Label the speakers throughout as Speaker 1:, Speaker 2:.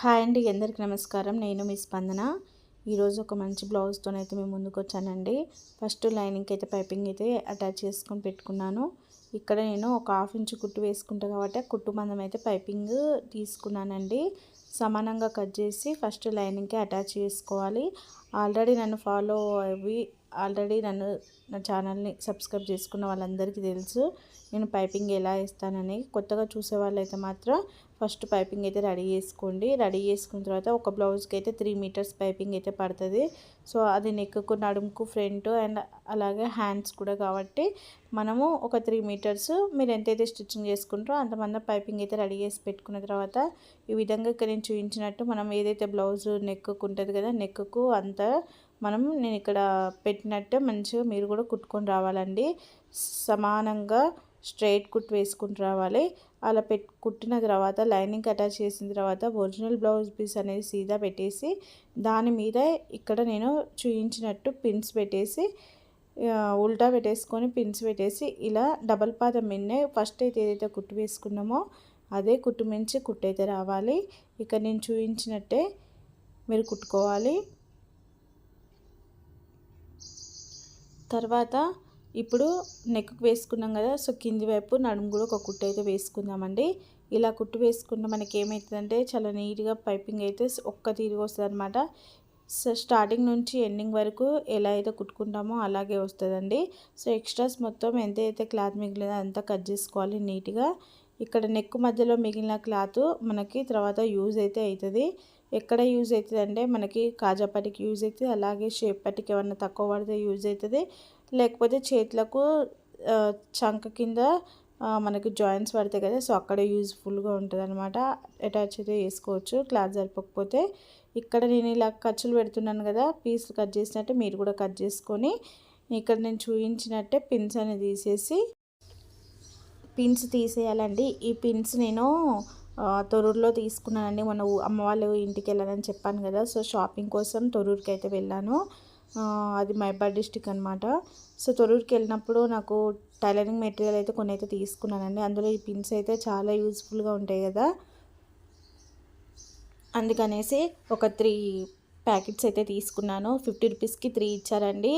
Speaker 1: Hi అండి అందరికి నమస్కారం. నేను మీ స్పందన. ఈరోజు ఒక మంచి బ్లౌజ్తో అయితే మేము ముందుకు వచ్చానండి ఫస్ట్ లైనింగ్కి అయితే పైపింగ్ అయితే అటాచ్ చేసుకొని పెట్టుకున్నాను. ఇక్కడ నేను ఒక హాఫ్ ఇంచ్ కుట్టు వేసుకుంటా కాబట్టి కుట్టు మందం అయితే పైపింగ్ తీసుకున్నానండి. సమానంగా కట్ చేసి ఫస్ట్ లైనింగ్కి అటాచ్ చేసుకోవాలి. ఆల్రెడీ నన్ను ఫాలో అవి ఆల్రెడీ నన్ను నా ఛానల్ని సబ్స్క్రైబ్ చేసుకున్న వాళ్ళందరికీ తెలుసు నేను పైపింగ్ ఎలా ఇస్తానని కొత్తగా చూసే వాళ్ళైతే మాత్రం ఫస్ట్ పైపింగ్ అయితే రెడీ చేసుకోండి. రెడీ చేసుకున్న తర్వాత ఒక బ్లౌజ్కి అయితే త్రీ మీటర్స్ పైపింగ్ అయితే పడుతుంది. సో అది నెక్కు నడుముకు ఫ్రంట్ అండ్ అలాగే హ్యాండ్స్ కూడా కాబట్టి మనము ఒక త్రీ మీటర్స్ మీరు ఎంతైతే స్టిచ్చింగ్ చేసుకుంటారో అంతమంది పైపింగ్ అయితే రెడీ చేసి పెట్టుకున్న తర్వాత ఈ విధంగా ఇక్కడ నేను చూపించినట్టు మనం ఏదైతే బ్లౌజ్ నెక్కు ఉంటుంది కదా నెక్కు అంతా మనం నేను ఇక్కడ పెట్టినట్టే మంచిగా మీరు కూడా కుట్టుకొని రావాలండి. సమానంగా స్ట్రైట్ కుట్ వేసుకుంటూ రావాలి. అలా పెట్ కుట్టిన తర్వాత లైనింగ్ అటాచ్ చేసిన తర్వాత ఒరిజినల్ బ్లౌజ్ పీస్ అనేది సీదా పెట్టేసి దాని మీద ఇక్కడ నేను చూయించినట్టు పిన్స్ పెట్టేసి ఉల్టా పెట్టేసుకొని పిన్స్ పెట్టేసి ఇలా డబల్ పాదం మిన్నే ఫస్ట్ అయితే ఏదైతే కుట్టు వేసుకున్నామో అదే కుట్టు మించి కుట్టు అయితే రావాలి. ఇక్కడ నేను చూపించినట్టే మీరు కుట్టుకోవాలి. తర్వాత ఇప్పుడు నెక్ వేసుకున్నాం కదా సో కింది వైపు నడుము కూడా ఒక కుట్టు అయితే వేసుకుందామండి. ఇలా కుట్టు వేసుకుంటే మనకి ఏమవుతుందంటే చాలా నీట్గా పైపింగ్ అయితే ఒక్క తీరుగా వస్తుంది అనమాట సో స్టార్టింగ్ నుంచి ఎండింగ్ వరకు ఎలా అయితే కుట్టుకుంటామో అలాగే వస్తుందండి. సో ఎక్స్ట్రాస్ మొత్తం ఎంత అయితే క్లాత్ మిగిలిందో అంతా కట్ చేసుకోవాలి నీట్గా. ఇక్కడ నెక్ మధ్యలో మిగిలిన క్లాత్ మనకి తర్వాత యూజ్ అయితే అవుతుంది ఎక్కడ యూజ్ అవుతుంది అంటే మనకి కాజా పట్టికి యూజ్ అవుతుంది అలాగే షేప్ పట్టికి ఏమన్నా తక్కువ పడితే యూజ్ అవుతుంది లేకపోతే చేతులకు చంక కింద మనకి జాయింట్స్ పడతాయి కదా సో అక్కడ యూజ్ఫుల్గా ఉంటుంది అనమాట అటాచ్ అయితే వేసుకోవచ్చు క్లాత్ సరిపోకపోతే. ఇక్కడ నేను ఇలా ఖర్చులు పెడుతున్నాను కదా పీసులు కట్ చేసినట్టే మీరు కూడా కట్ చేసుకొని ఇక్కడ నేను చూపించినట్టే పిన్స్ అనేది తీసేసి పిన్స్ తీసేయాలండి. ఈ పిన్స్ నేను తొరూరులో తీసుకున్నానండి. మొన్న అమ్మ వాళ్ళు ఇంటికి వెళ్ళాలని చెప్పాను కదా సో షాపింగ్ కోసం తొరూరుకి అయితే వెళ్ళాను. అది మైబాద్ డిస్టిక్ అనమాట సో తొరూరుకి వెళ్ళినప్పుడు నాకు టైలరింగ్ మెటీరియల్ అయితే కొన్ని అయితే తీసుకున్నానండి. అందులో ఈ పిన్స్ అయితే చాలా యూజ్ఫుల్గా ఉంటాయి కదా. అందుకనేసి ఒక త్రీ ప్యాకెట్స్ అయితే తీసుకున్నాను. ఫిఫ్టీ రూపీస్కి త్రీ ఇచ్చారండి.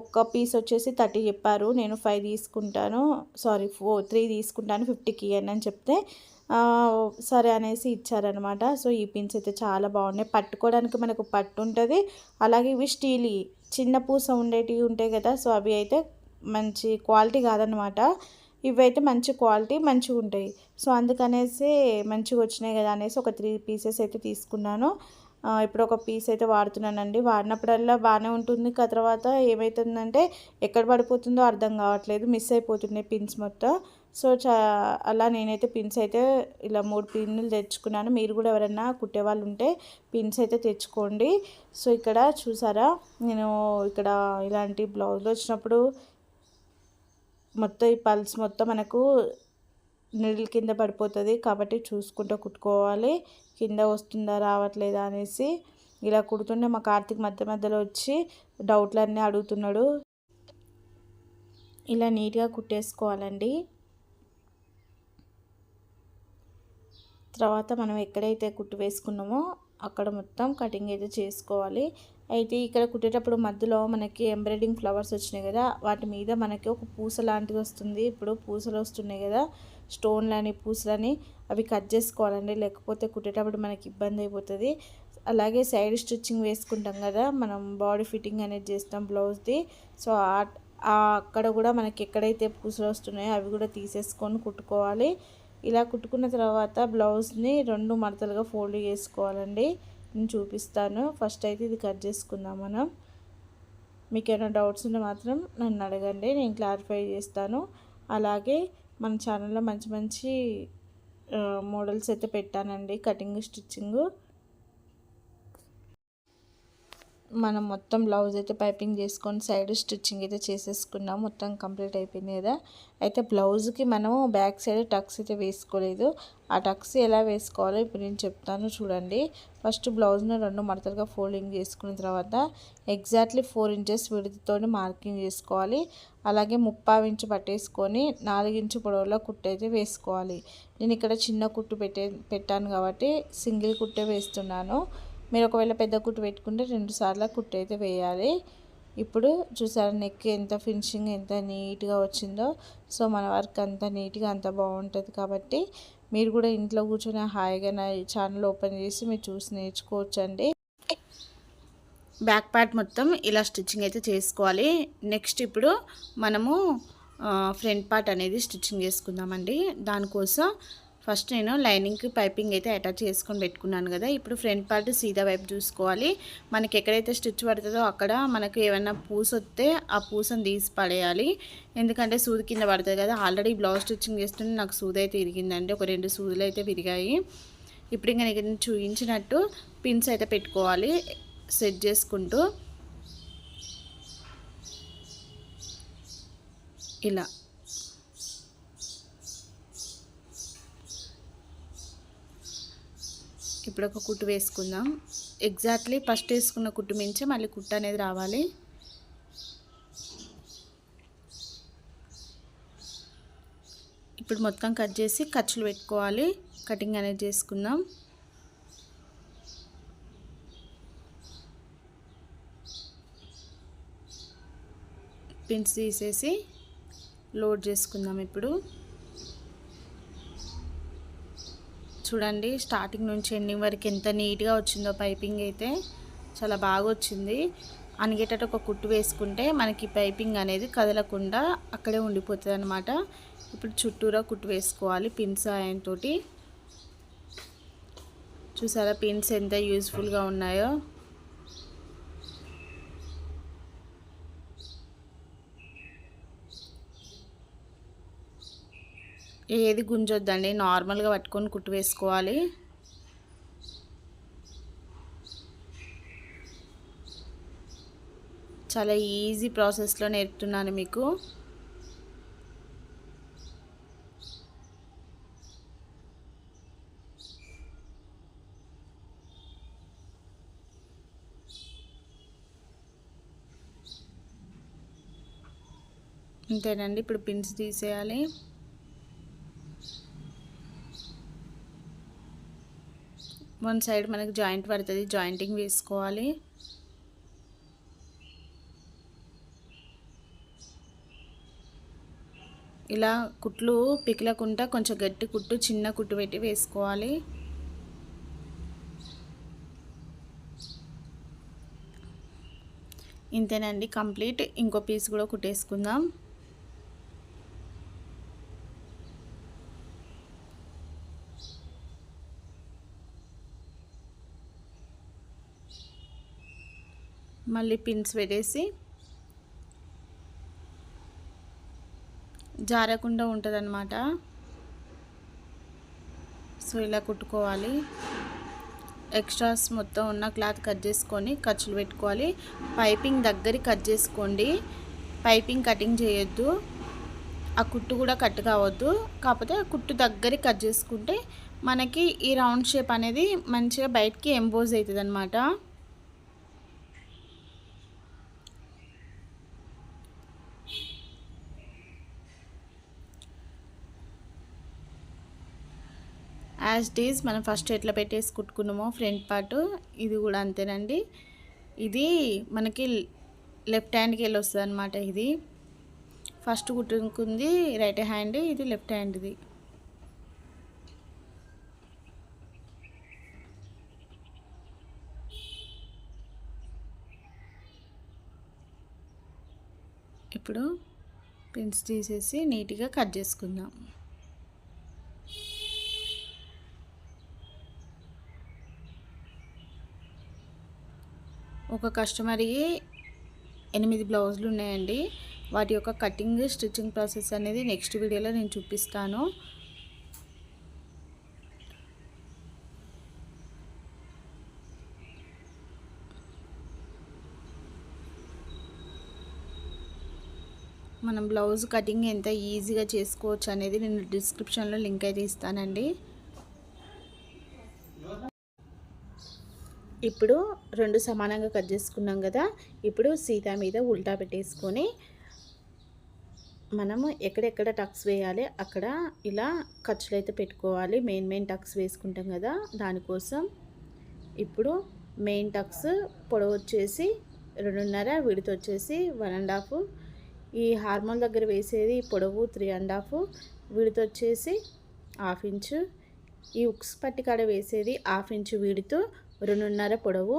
Speaker 1: ఒక్క పీస్ వచ్చేసి థర్టీ చెప్పారు. నేను ఫైవ్ తీసుకుంటాను. సారీ ఫోర్ త్రీ తీసుకుంటాను. ఫిఫ్టీకి అని చెప్తే సరే అనేసి ఇచ్చారనమాట సో ఈ పిన్స్ అయితే చాలా బాగున్నాయి. పట్టుకోవడానికి మనకు పట్టు ఉంటుంది. అలాగే ఇవి స్టీల్ చిన్న పూస ఉండేటివి ఉంటాయి కదా సో అవి అయితే మంచి క్వాలిటీ కాదనమాట ఇవైతే మంచి క్వాలిటీ మంచిగా ఉంటాయి. సో అందుకనేసి మంచిగా వచ్చినాయి కదా అనేసి ఒక త్రీ పీసెస్ అయితే తీసుకున్నాను. ఇప్పుడు ఒక పీస్ అయితే వాడుతున్నానండి. వాడినప్పుడల్లా బాగానే ఉంటుంది. తర్వాత ఏమవుతుందంటే ఎక్కడ పడిపోతుందో అర్థం కావట్లేదు. మిస్ అయిపోతున్నాయి పిన్స్ మొత్తం. సో చా అలా నేనైతే పిన్స్ అయితే ఇలా మూడు పిన్నులు తెచ్చుకున్నాను. మీరు కూడా ఎవరైనా కుట్టేవాళ్ళు ఉంటే పిన్స్ అయితే తెచ్చుకోండి. సో ఇక్కడ చూసారా? నేను ఇక్కడ ఇలాంటి బ్లౌజ్లు వచ్చినప్పుడు మొత్తం ఈ పల్స్ మొత్తం మనకు నిడిల్ కింద పడిపోతుంది కాబట్టి చూసుకుంటూ కుట్టుకోవాలి. కింద వస్తుందా రావట్లేదా అనేసి ఇలా కుడుతుంటే మా కార్తీక్ మధ్య మధ్యలో వచ్చి డౌట్లన్నీ అడుగుతున్నాడు. ఇలా నీట్గా కుట్టేసుకోవాలండి. తర్వాత మనం ఎక్కడైతే కుట్టు వేసుకున్నామో అక్కడ మొత్తం కటింగ్ అయితే చేసుకోవాలి. అయితే ఇక్కడ కుట్టేటప్పుడు మధ్యలో మనకి ఎంబ్రాయిడింగ్ ఫ్లవర్స్ వచ్చినాయి కదా వాటి మీద మనకి ఒక పూస లాంటిది వస్తుంది. ఇప్పుడు పూసలు వస్తున్నాయి కదా స్టోన్లని పూసలని అవి కట్ చేసుకోవాలండి. లేకపోతే కుట్టేటప్పుడు మనకి ఇబ్బంది అయిపోతుంది. అలాగే సైడ్ స్టిచ్చింగ్ వేసుకుంటాం కదా మనం బాడీ ఫిట్టింగ్ అనేది చేస్తాం బ్లౌజ్ది. సో అక్కడ కూడా మనకి ఎక్కడైతే పూసలు వస్తున్నాయో అవి కూడా తీసేసుకొని కుట్టుకోవాలి. ఇలా కుట్టుకున్న తర్వాత బ్లౌజ్ని రెండు మడతలుగా ఫోల్డ్ చేసుకోవాలండి. నేను చూపిస్తాను. ఫస్ట్ అయితే ఇది కట్ చేసుకుందాం మనం. మీకు ఏమైనా డౌట్స్ ఉంటే మాత్రం నన్ను అడగండి నేను క్లారిఫై చేస్తాను. అలాగే మన ఛానల్లో మంచి మంచి మోడల్స్ అయితే పెట్టానండి కటింగ్ స్టిచ్చింగ్. మనం మొత్తం బ్లౌజ్ అయితే పైపింగ్ చేసుకొని సైడ్ స్టిచ్చింగ్ అయితే చేసేసుకున్నాం. మొత్తం కంప్లీట్ అయిపోయింది కదా. అయితే బ్లౌజ్కి మనము బ్యాక్ సైడ్ టక్స్ అయితే వేసుకోలేదు. ఆ టక్స్ ఎలా వేసుకోవాలో ఇప్పుడు నేను చెప్తాను చూడండి. ఫస్ట్ బ్లౌజ్ను రెండు మడతలుగా ఫోల్డింగ్ చేసుకున్న తర్వాత ఎగ్జాక్ట్లీ ఫోర్ ఇంచెస్ విడుదతో మార్కింగ్ చేసుకోవాలి. అలాగే ముప్పావు ఇంచు పట్టేసుకొని నాలుగించు పొడవులో కుట్టు అయితే వేసుకోవాలి. నేను ఇక్కడ చిన్న కుట్టు పెట్టే పెట్టాను కాబట్టి సింగిల్ కుట్టే వేస్తున్నాను. మీరు ఒకవేళ పెద్ద కుట్టు పెట్టుకుంటే రెండు సార్లు కుట్టు అయితే వేయాలి. ఇప్పుడు చూసారా నెక్ ఎంత ఫినిషింగ్ ఎంత నీట్గా వచ్చిందో. సో మన వర్క్ అంత నీట్గా అంత బాగుంటుంది కాబట్టి మీరు కూడా ఇంట్లో కూర్చొని హాయిగా నా ఛానల్ ఓపెన్ చేసి మీరు చూసి నేర్చుకోవచ్చండి. బ్యాక్ ప్యాట్ మొత్తం ఇలా స్టిచ్చింగ్ అయితే చేసుకోవాలి. నెక్స్ట్ ఇప్పుడు మనము ఫ్రంట్ పార్ట్ అనేది స్టిచ్చింగ్ చేసుకుందామండి. దానికోసం ఫస్ట్ నేను లైనింగ్కి పైపింగ్ అయితే అటాచ్ చేసుకొని పెట్టుకున్నాను కదా ఇప్పుడు ఫ్రంట్ పార్ట్ సీదా వైపు చూసుకోవాలి. మనకి ఎక్కడైతే స్టిచ్ పడుతుందో అక్కడ మనకు ఏమైనా పూస వస్తే ఆ పూసను తీసి పడేయాలి. ఎందుకంటే సూది కింద పడుతుంది కదా ఆల్రెడీ బ్లౌజ్ స్టిచ్చింగ్ చేస్తుంటే నాకు సూది అయితే విరిగిందండి ఒక రెండు సూదులు అయితే విరిగాయి. ఇప్పుడు ఇంకా నేను చూపించినట్టు పిన్స్ అయితే పెట్టుకోవాలి సెట్ చేసుకుంటూ. ఇలా. ఇప్పుడు ఒక కుట్టు వేసుకుందాం. ఎగ్జాక్ట్లీ ఫస్ట్ వేసుకున్న కుట్టు మించి మళ్ళీ కుట్టు అనేది రావాలి. ఇప్పుడు మొత్తం కట్ చేసి ఖర్చులు పెట్టుకోవాలి. కటింగ్ అనేది చేసుకుందాం. పిన్స్ తీసేసి లోడ్ చేసుకుందాం ఇప్పుడు. చూడండి స్టార్టింగ్ నుంచి ఎండింగ్ వరకు ఎంత నీట్గా వచ్చిందో పైపింగ్ అయితే చాలా బాగా వచ్చింది. అనిగేటట్టు ఒక కుట్టు వేసుకుంటే మనకి పైపింగ్ అనేది కదలకుండా అక్కడే ఉండిపోతుంది అనమాట ఇప్పుడు చుట్టూరా కుట్టు వేసుకోవాలి పిన్స్ ఆయనతో చూసారా పిన్స్ ఎంత యూజ్ఫుల్గా ఉన్నాయో. ఏది గుంజొద్దండి నార్మల్గా పట్టుకొని కుట్టు వేసుకోవాలి. చాలా ఈజీ ప్రాసెస్లో నేర్పుతున్నాను మీకు. అంతేనండి ఇప్పుడు పిన్స్ తీసేయాలి. వన్ సైడ్ మనకి జాయింట్ పడుతుంది జాయింటింగ్ వేసుకోవాలి. ఇలా కుట్లు పికిలకుండా కొంచెం గట్టి కుట్టు చిన్న కుట్టు పెట్టి వేసుకోవాలి. ఇంతేనండి కంప్లీట్. ఇంకో పీస్ కూడా కుట్టేసుకుందాం. మళ్ళీ పిన్స్ పెట్టేసి జారకుండా ఉంటుందన్నమాట. సో ఇలా కుట్టుకోవాలి. ఎక్స్ట్రాస్ మొత్తం ఉన్న క్లాత్ కట్ చేసుకొని ఖర్చులు పెట్టుకోవాలి. పైపింగ్ దగ్గరికి కట్ చేసుకోండి. పైపింగ్ కటింగ్ చేయొద్దు. ఆ కుట్టు కూడా కట్ కావద్దు. కాకపోతే ఆ కుట్టు దగ్గరికి కట్ చేసుకుంటే మనకి ఈ రౌండ్ షేప్ అనేది మంచిగా బయటికి ఎంబోజ్ అవుతుంది అనమాట యాజ్ డీజ్ మనం ఫస్ట్ ఎట్లా పెట్టేసి కుట్టుకున్నామో ఫ్రంట్ పార్ట్ ఇది కూడా అంతేనండి. ఇది మనకి లెఫ్ట్ హ్యాండ్కి వెళ్ళి వస్తుంది అనమాట ఇది. ఫస్ట్ కుట్టుకుంది రైట్ హ్యాండ్ ఇది లెఫ్ట్ హ్యాండ్ది ఇప్పుడు పిన్స్ తీసేసి నీట్గా కట్ చేసుకుందాం. ఒక కస్టమర్కి ఎనిమిది బ్లౌజులు ఉన్నాయండి. వాటి యొక్క కటింగ్ స్టిచ్చింగ్ ప్రాసెస్ అనేది నెక్స్ట్ వీడియోలో నేను చూపిస్తాను. మనం బ్లౌజ్ కటింగ్ ఎంత ఈజీగా చేసుకోవచ్చు అనేది నేను డిస్క్రిప్షన్లో లింక్ అయితే ఇస్తానండి. ఇప్పుడు రెండు సమానంగా కట్ చేసుకున్నాం కదా ఇప్పుడు సీతా మీద ఉల్టా పెట్టేసుకొని మనము ఎక్కడెక్కడ టక్స్ వేయాలి అక్కడ ఇలా ఖర్చులు అయితే పెట్టుకోవాలి. మెయిన్ మెయిన్ టక్స్ వేసుకుంటాం కదా దానికోసం ఇప్పుడు మెయిన్ టక్స్ పొడవు వచ్చేసి రెండున్నర విడితో వచ్చేసి వన్ అండ్ హాఫ్. ఈ హార్మోన్ దగ్గర వేసేది పొడవు త్రీ అండ్ హాఫ్ విడితో వచ్చేసి హాఫ్ ఇంచు. ఈ ఉక్స్ పట్టి కాడ వేసేది హాఫ్ ఇంచు వీడితో. రెండున్నర పొడవు.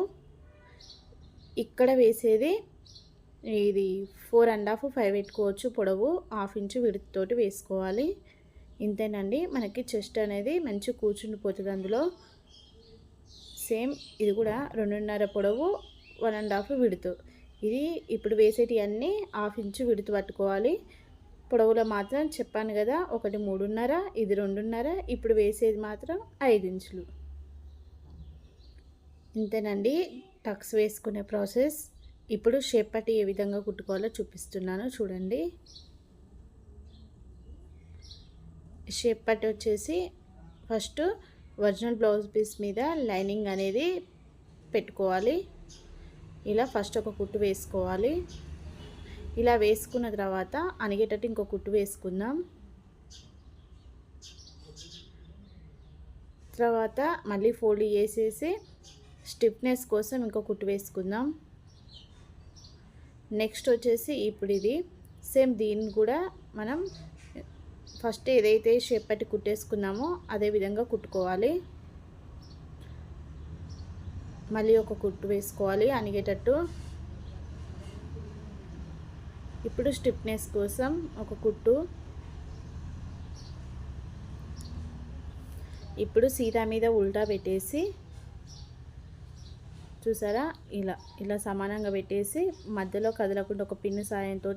Speaker 1: ఇక్కడ వేసేది ఇది ఫోర్ అండ్ హాఫ్ ఫైవ్ పెట్టుకోవచ్చు పొడవు హాఫ్ ఇంచు విడుతోటి వేసుకోవాలి. ఇంతేనండి మనకి చెస్ట్ అనేది మంచి కూర్చుండిపోతుంది అందులో. సేమ్ ఇది కూడా రెండున్నర పొడవు వన్ అండ్ హాఫ్ విడుతు. ఇది ఇప్పుడు వేసేటి అన్నీ హాఫ్ ఇంచు విడుతు పట్టుకోవాలి. పొడవులో మాత్రం చెప్పాను కదా ఒకటి మూడున్నర ఇది రెండున్నర ఇప్పుడు వేసేది మాత్రం ఐదు ఇంచులు. ఇంతేనండి టక్స్ వేసుకునే ప్రాసెస్. ఇప్పుడు షేప్ పట్టి ఏ విధంగా కుట్టుకోవాలో చూపిస్తున్నాను చూడండి. షేప్ పట్టి వచ్చేసి ఫస్ట్ ఒరిజినల్ బ్లౌజ్ పీస్ మీద లైనింగ్ అనేది పెట్టుకోవాలి. ఇలా ఫస్ట్ ఒక కుట్టు వేసుకోవాలి. ఇలా వేసుకున్న తర్వాత అనిగేటట్టు ఇంకో కుట్టు వేసుకుందాం. తర్వాత మళ్ళీ ఫోల్డ్ చేసేసి స్టిఫ్నెస్ కోసం ఇంకో కుట్టు వేసుకుందాం. నెక్స్ట్ వచ్చేసి ఇప్పుడు ఇది. సేమ్ దీన్ని కూడా మనం ఫస్ట్ ఏదైతే షేప్ పెట్టి కుట్టేసుకున్నామో అదే విధంగా కుట్టుకోవాలి. మళ్ళీ ఒక కుట్టు వేసుకోవాలి అనిగేటట్టు ఇప్పుడు స్టిఫ్నెస్ కోసం ఒక కుట్టు. ఇప్పుడు సీతా మీద ఉల్టా పెట్టేసి చూసారా? ఇలా ఇలా సమానంగా పెట్టేసి మధ్యలో కదలకుండా ఒక పిన్ను సాయంతో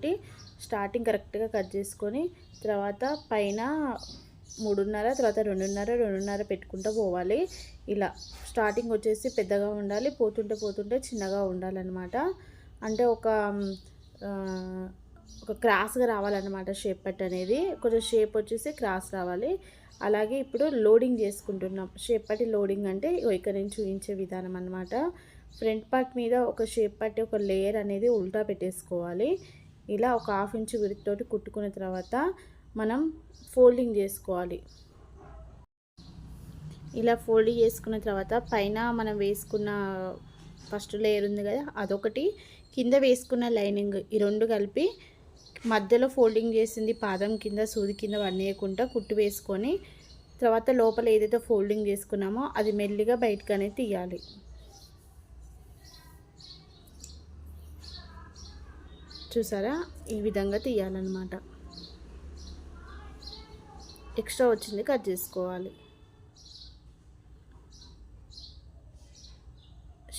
Speaker 1: స్టార్టింగ్ కరెక్ట్గా కట్ చేసుకొని తర్వాత పైన మూడున్నర తర్వాత రెండున్నర రెండున్నర పెట్టుకుంటూ పోవాలి. ఇలా స్టార్టింగ్ వచ్చేసి పెద్దగా ఉండాలి పోతుంటే పోతుంటే చిన్నగా ఉండాలన్నమాట. అంటే ఒక ఒక క్రాస్గా రావాలన్నమాట షేప్ పట్ అనేది. కొంచెం షేప్ వచ్చేసి క్రాస్ రావాలి. అలాగే ఇప్పుడు లోడింగ్ చేసుకుంటున్నాం. షేప్ పట్టి లోడింగ్ అంటే ఇక్కడ నుంచి చూపించే విధానం అనమాట ఫ్రంట్ పార్ట్ మీద ఒక షేప్ పట్టి ఒక లేయర్ అనేది ఉల్టా పెట్టేసుకోవాలి. ఇలా ఒక హాఫ్ ఇంచ్ విరితోటి కుట్టుకున్న తర్వాత మనం ఫోల్డింగ్ చేసుకోవాలి. ఇలా ఫోల్డింగ్ చేసుకున్న తర్వాత పైన మనం వేసుకున్న ఫస్ట్ లేయర్ ఉంది కదా అదొకటి. కింద వేసుకున్న లైనింగ్ ఈ రెండు కలిపి మధ్యలో ఫోల్డింగ్ చేసింది పాదం కింద సూది కింద వన్నేయకుండా కుట్టు వేసుకొని తర్వాత లోపల ఏదైతే ఫోల్డింగ్ చేసుకున్నామో అది మెల్లిగా బయటకు అనేది తీయాలి. చూసారా? ఈ విధంగా తీయాలన్నమాట. ఎక్స్ట్రా వచ్చింది కట్ చేసుకోవాలి.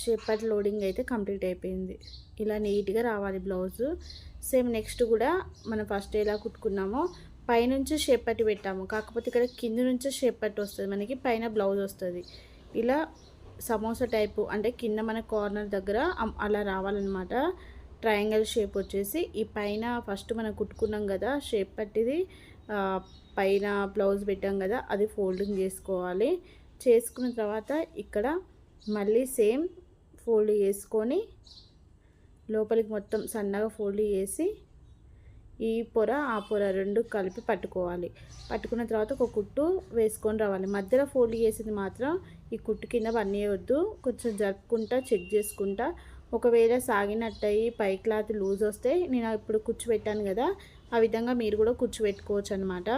Speaker 1: షేపట్ లోడింగ్ అయితే కంప్లీట్ అయిపోయింది. ఇలా నీట్గా రావాలి బ్లౌజు. సేమ్ నెక్స్ట్ కూడా మనం ఫస్ట్ ఎలా కుట్టుకున్నామో పైనుంచి షేప్ పెట్టాము. కాకపోతే ఇక్కడ కింద నుంచి షేప్ వస్తుంది. మనకి పైన బ్లౌజ్ వస్తుంది. ఇలా సమోసా టైపు అంటే కింద మన కార్నర్ దగ్గర అలా రావాలన్నమాట. ట్రయాంగిల్ షేప్ వచ్చేసి ఈ పైన ఫస్ట్ మనం కుట్టుకున్నాం కదా షేప్ పట్టిది. పైన బ్లౌజ్ పెట్టాం కదా అది ఫోల్డింగ్ చేసుకోవాలి. చేసుకున్న తర్వాత ఇక్కడ మళ్ళీ సేమ్ ఫోల్డ్ చేసుకొని లోపలికి మొత్తం సన్నగా ఫోల్డ్ చేసి ఈ పొర ఆ పొర రెండు కలిపి పట్టుకోవాలి. పట్టుకున్న తర్వాత ఒక కుట్టు వేసుకొని రావాలి. మధ్యలో ఫోల్డ్ చేసింది మాత్రం ఈ కుట్టు కింద వద్దు కొంచెం జరుపుకుంటా చెక్ చేసుకుంటా. ఒకవేళ సాగినట్టయి పై క్లాత్ లూజ్ వస్తే నేను ఇప్పుడు కూర్చోబెట్టాను కదా ఆ విధంగా మీరు కూడా కూర్చోబెట్టుకోవచ్చు అనమాట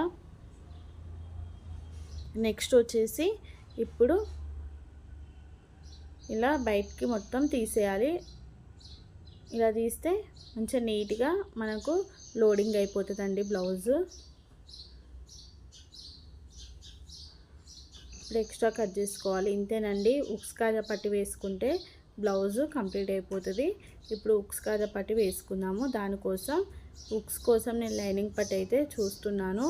Speaker 1: నెక్స్ట్ వచ్చేసి ఇప్పుడు ఇలా బయటికి మొత్తం తీసేయాలి. ఇలా తీస్తే మంచిగా నీట్గా మనకు లోడింగ్ అయిపోతుందండి బ్లౌజ్. ఇప్పుడు ఎక్స్ట్రా కట్ చేసుకోవాలి. ఇంతేనండి. ఉక్స్ కాజా పట్టి వేసుకుంటే బ్లౌజ్ కంప్లీట్ అయిపోతుంది. ఇప్పుడు ఉక్స్ కాజా పట్టి వేసుకుందాము. దానికోసం ఉక్స్ కోసం నేను లైనింగ్ పట్టి అయితే చూస్తున్నాను.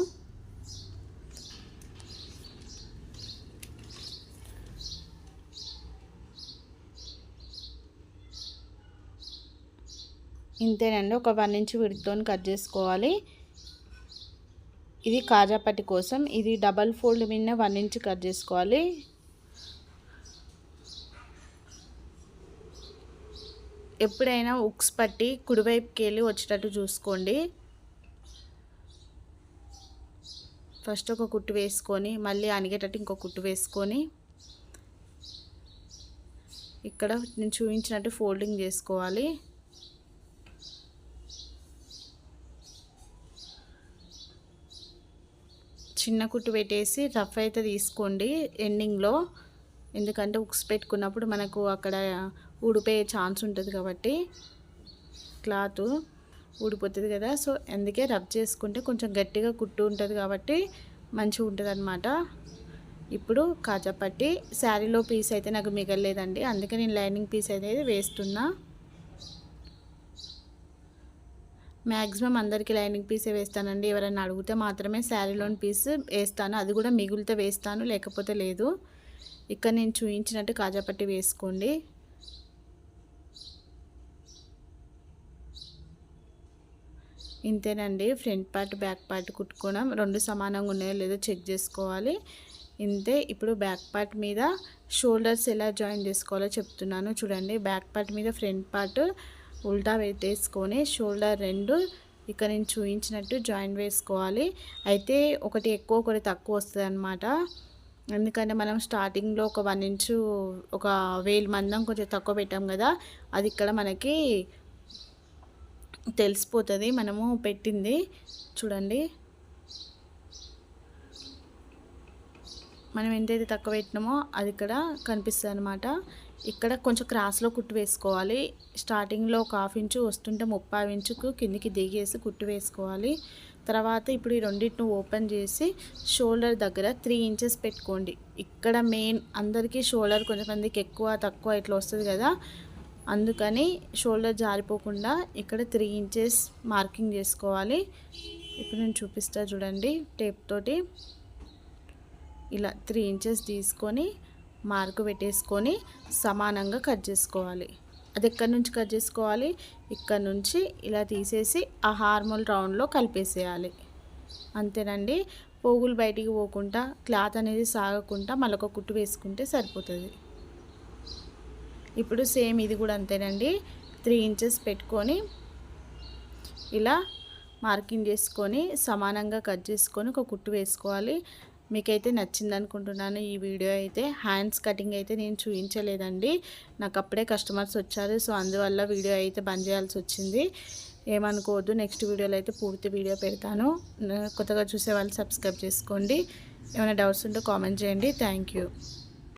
Speaker 1: ఇంతేనండి. ఒక వన్ ఇంచ్ విడితో కట్ చేసుకోవాలి. ఇది కాజాపట్టి కోసం. ఇది డబల్ ఫోల్డ్ మీద వన్ ఇంచ్ కట్ చేసుకోవాలి. ఎప్పుడైనా ఉక్స్ పట్టి కుడివైపుకి వెళ్ళి వచ్చేటట్టు చూసుకోండి. ఫస్ట్ ఒక కుట్టు వేసుకొని మళ్ళీ అనిగేటట్టు ఇంకో కుట్టు వేసుకొని ఇక్కడ నేను చూపించినట్టు ఫోల్డింగ్ చేసుకోవాలి. చిన్న కుట్టు పెట్టేసి రఫ్ అయితే తీసుకోండి ఎండింగ్లో. ఎందుకంటే ఉక్స్ పెట్టుకున్నప్పుడు మనకు అక్కడ ఊడిపోయే ఛాన్స్ ఉంటుంది కాబట్టి క్లాత్ ఊడిపోతుంది కదా. సో అందుకే రబ్ చేసుకుంటే కొంచెం గట్టిగా కుట్టు ఉంటుంది కాబట్టి మంచిగా ఉంటుంది అనమాట ఇప్పుడు కాజా పట్టి శారీలో పీస్ అయితే నాకు మిగలలేదండి. అందుకే నేను లైనింగ్ పీస్ అయితే వేస్తున్నా. మ్యాక్సిమం అందరికీ లైనింగ్ పీసే వేస్తానండి. ఎవరైనా అడిగితే మాత్రమే శారీలోని పీస్ వేస్తాను. అది కూడా మిగులితే వేస్తాను లేకపోతే లేదు. ఇక్కడ నేను చూపించినట్టు కాజా పట్టి వేసుకోండి. ఇంతేనండి. ఫ్రంట్ పార్ట్ బ్యాక్ పార్ట్ కుట్టుకోవడం రెండు సమానంగా ఉన్నాయో లేదో చెక్ చేసుకోవాలి. ఇంతే ఇప్పుడు బ్యాక్ పార్ట్ మీద షోల్డర్స్ ఎలా జాయిన్ చేసుకోవాలో చెప్తున్నాను చూడండి. బ్యాక్ పార్ట్ మీద ఫ్రంట్ పార్ట్ ఉల్టా వేసుకొని షోల్డర్ రెండు ఇక్కడ నేను చూపించినట్టు జాయిన్ వేసుకోవాలి. అయితే ఒకటి ఎక్కువ ఒకటి తక్కువ వస్తుంది అనమాట ఎందుకంటే మనం స్టార్టింగ్లో ఒక వన్ ఇంచు ఒక వేలు మందం కొంచెం తక్కువ పెట్టాం కదా అది ఇక్కడ మనకి తెలిసిపోతుంది. మనము పెట్టింది. చూడండి. మనం ఎంతైతే తక్కువ పెట్టినామో అది ఇక్కడ కనిపిస్తుంది అనమాట ఇక్కడ కొంచెం క్రాస్లో కుట్టు వేసుకోవాలి. స్టార్టింగ్లో ఒక హాఫ్ ఇంచు వస్తుంటే ముప్పై ఇంచుకు కిందికి దిగేసి కుట్టు వేసుకోవాలి. తర్వాత ఇప్పుడు ఈ రెండింటిని ఓపెన్ చేసి షోల్డర్ దగ్గర త్రీ ఇంచెస్ పెట్టుకోండి. ఇక్కడ మెయిన్ అందరికీ షోల్డర్ కొంతమందికి ఎక్కువ తక్కువ ఇట్లా వస్తుంది కదా. అందుకని షోల్డర్ జారిపోకుండా ఇక్కడ త్రీ ఇంచెస్ మార్కింగ్ చేసుకోవాలి. ఇప్పుడు నేను చూపిస్తా చూడండి టేప్ తోటి ఇలా త్రీ ఇంచెస్ తీసుకొని మార్కు పెట్టేసుకొని సమానంగా కట్ చేసుకోవాలి. అది ఎక్కడి నుంచి కట్ చేసుకోవాలి? ఇక్కడ నుంచి ఇలా తీసేసి ఆ హార్మోల్ రౌండ్లో కలిపేసేయాలి. అంతేనండి. పోగులు బయటికి పోకుండా క్లాత్ అనేది సాగకుండా మళ్ళొక కుట్టు వేసుకుంటే సరిపోతుంది. ఇప్పుడు సేమ్ ఇది కూడా అంతేనండి. త్రీ ఇంచెస్ పెట్టుకొని ఇలా మార్కింగ్ చేసుకొని సమానంగా కట్ చేసుకొని ఒక కుట్టు వేసుకోవాలి. మీకైతే నచ్చింది అనుకుంటున్నాను ఈ వీడియో అయితే. హ్యాండ్స్ కటింగ్ అయితే నేను చూపించలేదండి. నాకు అప్పుడే కస్టమర్స్ వచ్చారు సో అందువల్ల వీడియో అయితే బంద్ చేయాల్సి వచ్చింది. ఏమనుకోవద్దు నెక్స్ట్ వీడియోలో అయితే పూర్తి వీడియో పెడతాను. కొత్తగా చూసే వాళ్ళు సబ్స్క్రైబ్ చేసుకోండి. ఏమైనా డౌట్స్ ఉంటే కామెంట్ చేయండి. థ్యాంక్